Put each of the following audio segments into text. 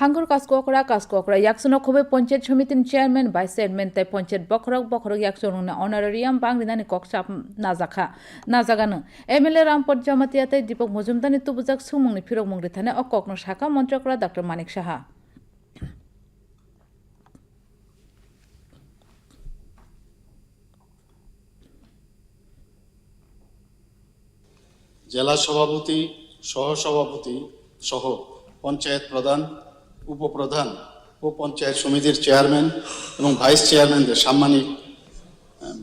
হাঙ্গর কাসকরা কাসকরা yaksono khobe panchayat সমিতির chairman, vice chairman, তাই পঞ্চায়েত বখরক বখরক yaksono অনারারিয়াম বাংলিনানি ককসাপ নাজাখা। নাজাগানো। এমএলএ রামপদ জামাতিয়াতে দীপক মজুমদানি তুবুজাক সুমুংনি ফিরক মুংরি থানে অককনো শাখা মন্ত্রকরা ডক্টর মানিক সাহা। জেলা সভাপতি, সহসভাপতি সহ পঞ্চায়েত প্রধান উপপ্রধান ও পঞ্চায়েত সমিতির চেয়ারম্যান এবং ভাইস চেয়ারম্যানদের সাম্মানিক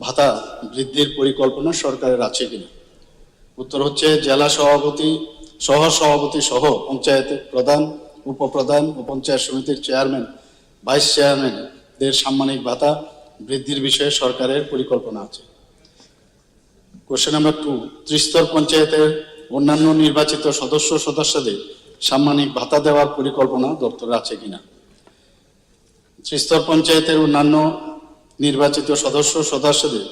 ভাতা বৃদ্ধির পরিকল্পনা সরকারের আছে কিনা। উত্তর হচ্ছে জেলা সভাপতি, সহ সভাপতি সহ পঞ্চায়েতের প্রধান, উপপ্রধান ও পঞ্চায়েত সমিতির চেয়ারম্যান, ভাইস চেয়ারম্যানদের সাম্মানিক ভাতা বৃদ্ধির বিষয়ে সরকারের পরিকল্পনা আছে। কোশ্চেন নাম্বার টু ত্রিস্তর পঞ্চায়েতের অন্যান্য নির্বাচিত সদস্য সদস্যদের সাম্মানিক ভাতা দেওয়ার পরিকল্পনা দপ্তরে আছে কিনা। ত্রিস্তর পঞ্চায়েতের অন্যান্য নির্বাচিত সদস্য সদস্যদের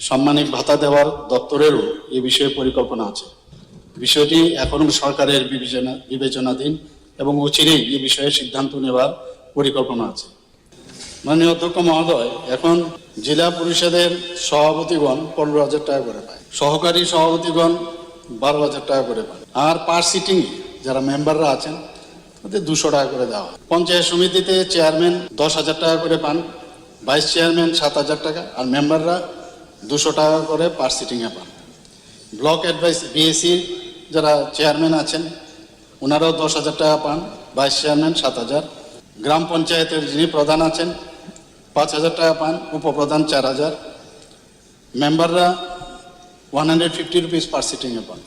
সাম্মানিক ভাতা দেওয়ার দপ্তরেরও এ বিষয়ে পরিকল্পনা আছে। বিষয়টি এখনও সরকারের বিবেচনা বিবেচনাধীন এবং অচিরেই এ বিষয়ে সিদ্ধান্ত নেওয়ার পরিকল্পনা আছে। মাননীয় অধ্যক্ষ মহোদয়, এখন জেলা পরিষদের সভাপতিগণ পনেরো হাজার টাকা করে পায়। সহকারী সভাপতিগণ বারো হাজার টাকা করে পায়। আর পার সিটিং যারা মেম্বাররা আছেন, তাদের দুশো টাকা করে দেওয়া হয়। পঞ্চায়েত সমিতিতে চেয়ারম্যান দশ হাজার টাকা করে পান, ভাইস চেয়ারম্যান সাত হাজার টাকা, আর মেম্বাররা দুশো টাকা করে পার সিটিংয়ে পান। ব্লক অ্যাডভাইস বিএসসি যারা চেয়ারম্যান আছেন, ওনারাও দশ হাজার টাকা পান, ভাইস চেয়ারম্যান সাত হাজার। গ্রাম পঞ্চায়েতের যিনি প্রধান আছেন, পাঁচ হাজার টাকা পান, উপপ্রধান চার হাজার। মেম্বাররা one hundred fifty rupees per সিটিংয়ে পান।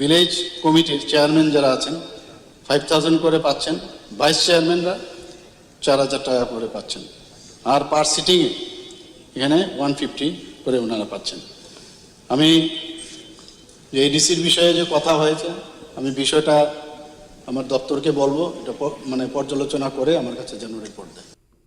ভিলেজ কমিটির চেয়ারম্যান যারা আছেন ফাইভ থাউজেন্ড করে পাচ্ছেন। ভাইস চেয়ারম্যানরা চার হাজার টাকা করে পাচ্ছেন। আর পার সিটিংয়ে এখানে ওয়ান ফিফটি করে ওনারা পাচ্ছেন। আমি যে এডিসির বিষয়ে যে কথা হয়েছে, আমি বিষয়টা আমার দপ্তরকে বলব, এটা মানে পর্যালোচনা করে আমার কাছে যেন রিপোর্ট দেয়।